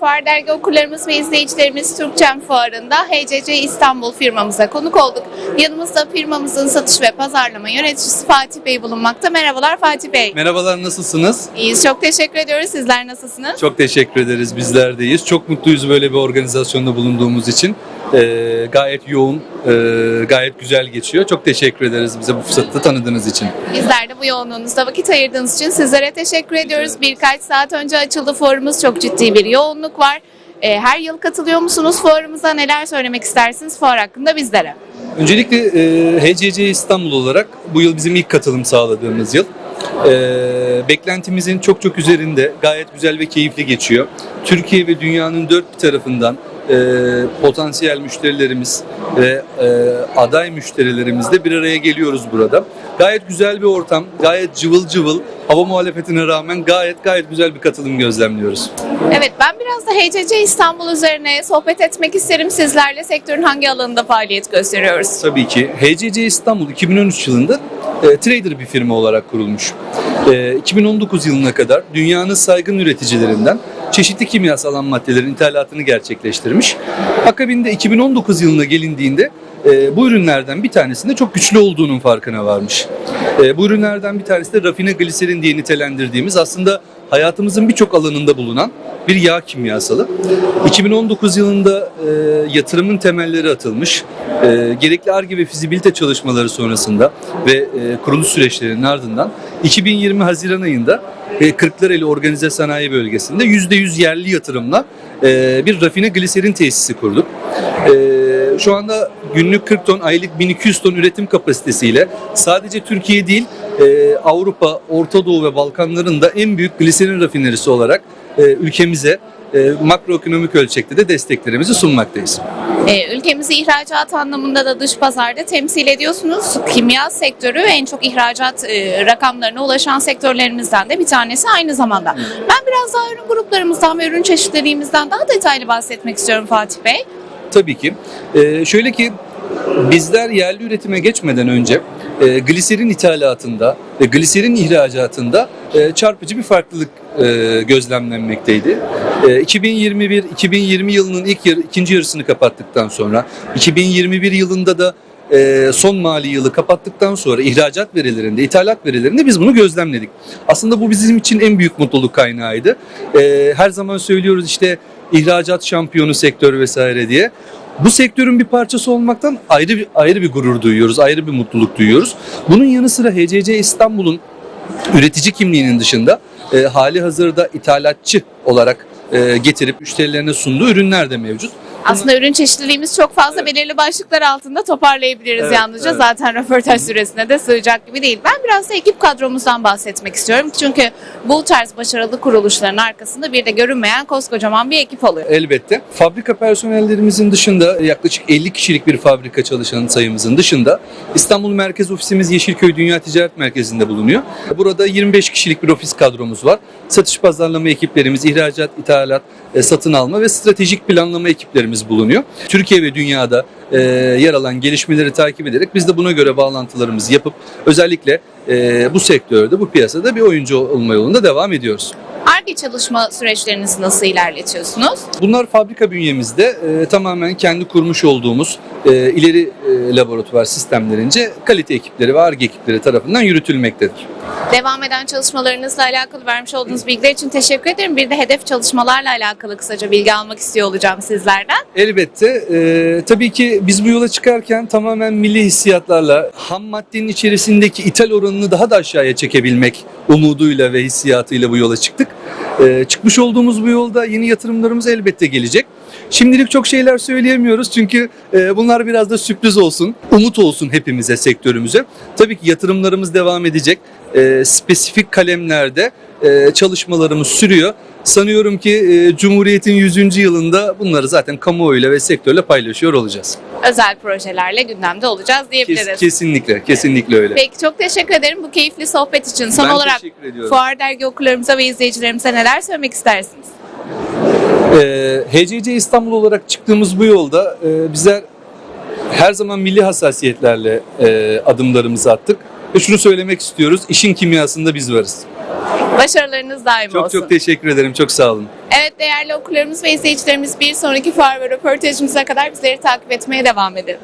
Fuar Dergi okurlarımız ve izleyicilerimiz Türkçem Fuarı'nda HCC İstanbul firmamıza konuk olduk. Yanımızda firmamızın satış ve pazarlama yöneticisi Fatih Bey bulunmakta. Merhabalar Fatih Bey. Merhabalar nasılsınız? İyiyiz, çok teşekkür ediyoruz. Sizler nasılsınız? Çok teşekkür ederiz bizler deyiz. Çok mutluyuz böyle bir organizasyonda bulunduğumuz için. Ee, gayet yoğun, e, gayet güzel geçiyor. Çok teşekkür ederiz bize bu fırsatı tanıdığınız için. Bizler de bu yoğunluğunuzda vakit ayırdığınız için sizlere teşekkür ediyoruz. Birkaç saat önce açıldı fuarımız. Çok ciddi bir yoğunluk var. Ee, Her yıl katılıyor musunuz fuarımıza? Neler söylemek istersiniz fuar hakkında bizlere? Öncelikle e, HCC İstanbul olarak bu yıl bizim ilk katılım sağladığımız yıl. E, beklentimizin çok çok üzerinde gayet güzel ve keyifli geçiyor. Türkiye ve dünyanın dört bir tarafından e, potansiyel müşterilerimiz ve e, aday müşterilerimizle bir araya geliyoruz burada. Gayet güzel bir ortam, gayet cıvıl cıvıl, hava muhalefetine rağmen gayet gayet güzel bir katılım gözlemliyoruz. Evet ben biraz da HCC İstanbul üzerine sohbet etmek isterim. Sizlerle sektörün hangi alanında faaliyet gösteriyoruz? Tabii ki. HCC İstanbul 2013 yılında e, trader bir firma olarak kurulmuş. E, 2019 yılına kadar dünyanın saygın üreticilerinden çeşitli kimyasal ham maddelerin ithalatını gerçekleştirmiş. Akabinde 2019 yılına gelindiğinde e, bu ürünlerden bir tanesinde çok güçlü olduğunun farkına varmış. E, bu ürünlerden bir tanesi de rafine gliserin diye nitelendirdiğimiz aslında hayatımızın birçok alanında bulunan bir yağ kimyasalı. 2019 yılında e, yatırımın temelleri atılmış. E, gerekli ARGE ve fizibilite çalışmaları sonrasında ve e, kuruluş süreçlerinin ardından 2020 Haziran ayında e, Kırklareli Organize Sanayi Bölgesi'nde %100 yerli yatırımla e, bir rafine gliserin tesisi kurduk. E, şu anda günlük 40 ton, aylık 1200 ton üretim kapasitesiyle sadece Türkiye değil e, Avrupa, Orta Doğu ve Balkanların da en büyük gliserin rafinerisi olarak e, ülkemize e, makroekonomik ölçekte de desteklerimizi sunmaktayız. Ee, ülkemizi ihracat anlamında da dış pazarda temsil ediyorsunuz. Kimya sektörü en çok ihracat e, rakamlarına ulaşan sektörlerimizden de bir tanesi aynı zamanda. Ben biraz daha ürün gruplarımızdan ve ürün çeşitliliğimizden daha detaylı bahsetmek istiyorum Fatih Bey. Tabii ki. E, şöyle ki bizler yerli üretime geçmeden önce e, gliserin ithalatında ve gliserin ihracatında e, çarpıcı bir farklılık e, gözlemlenmekteydi. E, 2021-2020 yılının ilk yarı, ikinci yarısını kapattıktan sonra 2021 yılında da e, son mali yılı kapattıktan sonra ihracat verilerinde, ithalat verilerinde biz bunu gözlemledik. Aslında bu bizim için en büyük mutluluk kaynağıydı. E, her zaman söylüyoruz işte ihracat şampiyonu sektör vesaire diye. Bu sektörün bir parçası olmaktan ayrı bir ayrı bir gurur duyuyoruz, ayrı bir mutluluk duyuyoruz. Bunun yanı sıra HCC İstanbul'un üretici kimliğinin dışında e, hali hazırda ithalatçı olarak e, getirip müşterilerine sunduğu ürünler de mevcut. Aslında ürün çeşitliliğimiz çok fazla Evet. belirli başlıklar altında toparlayabiliriz Evet, yalnızca. evet. Zaten röportaj süresine de sığacak gibi değil. Ben biraz da ekip kadromuzdan bahsetmek istiyorum. Çünkü bu tarz başarılı kuruluşların arkasında bir de görünmeyen koskocaman bir ekip oluyor. Elbette. Fabrika personellerimizin dışında yaklaşık 50 kişilik bir fabrika çalışan sayımızın dışında İstanbul Merkez Ofisimiz Yeşilköy Dünya Ticaret Merkezi'nde bulunuyor. Burada 25 kişilik bir ofis kadromuz var. Satış pazarlama ekiplerimiz, ihracat, ithalat, e, satın alma ve stratejik planlama ekiplerimiz bulunuyor. Türkiye ve dünyada e, yer alan gelişmeleri takip ederek biz de buna göre bağlantılarımızı yapıp özellikle e, bu sektörde, bu piyasada bir oyuncu olma yolunda devam ediyoruz. ARGE çalışma süreçlerinizi nasıl ilerletiyorsunuz? Bunlar fabrika bünyemizde e, tamamen kendi kurmuş olduğumuz e, ileri e, laboratuvar sistemlerince kalite ekipleri ve ARGE ekipleri tarafından yürütülmektedir. Devam eden çalışmalarınızla alakalı vermiş olduğunuz bilgiler için teşekkür ederim. Bir de hedef çalışmalarla alakalı kısaca bilgi almak istiyor olacağım sizlerden. Elbette e, tabii ki biz bu yola çıkarken tamamen milli hissiyatlarla ham maddenin içerisindeki ithal oranını daha da aşağıya çekebilmek umuduyla ve hissiyatıyla bu yola çıktık. E, çıkmış olduğumuz bu yolda yeni yatırımlarımız elbette gelecek. Şimdilik çok şeyler söyleyemiyoruz çünkü e, bunlar biraz da sürpriz olsun, umut olsun hepimize, sektörümüze. Tabii ki yatırımlarımız devam edecek. E, spesifik kalemlerde e, çalışmalarımız sürüyor. Sanıyorum ki e, Cumhuriyet'in 100. yılında bunları zaten kamuoyuyla ve sektörle paylaşıyor olacağız. Özel projelerle gündemde olacağız Kes- diyebiliriz. kesinlikle, kesinlikle öyle. Peki çok teşekkür ederim bu keyifli sohbet için. Son Ben olarak. Fuar Dergi okurlarımıza ve izleyicilerimize neler söylemek istersiniz? Ee, HCC İstanbul olarak çıktığımız bu yolda e, bizler her zaman milli hassasiyetlerle e, adımlarımızı attık. Ve şunu söylemek istiyoruz, işin kimyasında biz varız. Başarılarınız daim Çok olsun. çok teşekkür ederim. Çok sağ olun. Evet değerli okurlarımız ve izleyicilerimiz bir sonraki fuar ve röportajımıza kadar bizleri takip etmeye devam edin.